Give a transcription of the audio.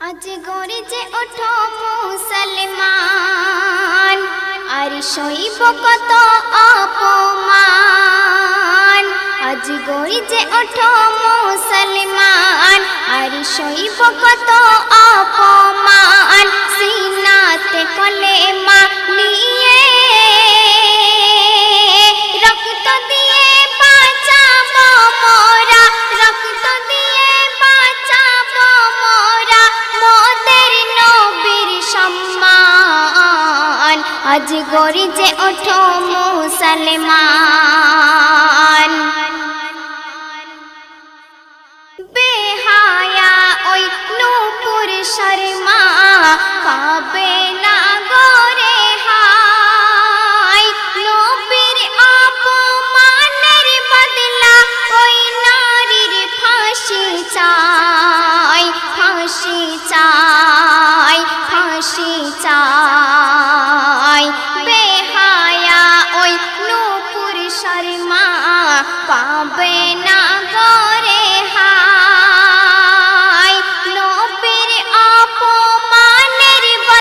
আজ গড়ে যে ওঠো মুসলমান। আর শৈব কত অপমান। আজ গড়ে যে ওঠো মুসলমান। আর শৈব কত অপমান। আজ গরি যে ওঠো মুসলমান। বেহায়া ওই নূপুর শর্মা, পাবে না গরে ওই নারীর ফাঁসি চাই ফাঁসি চাই ফাঁসি চাই। নূপুর শর্মা পাবে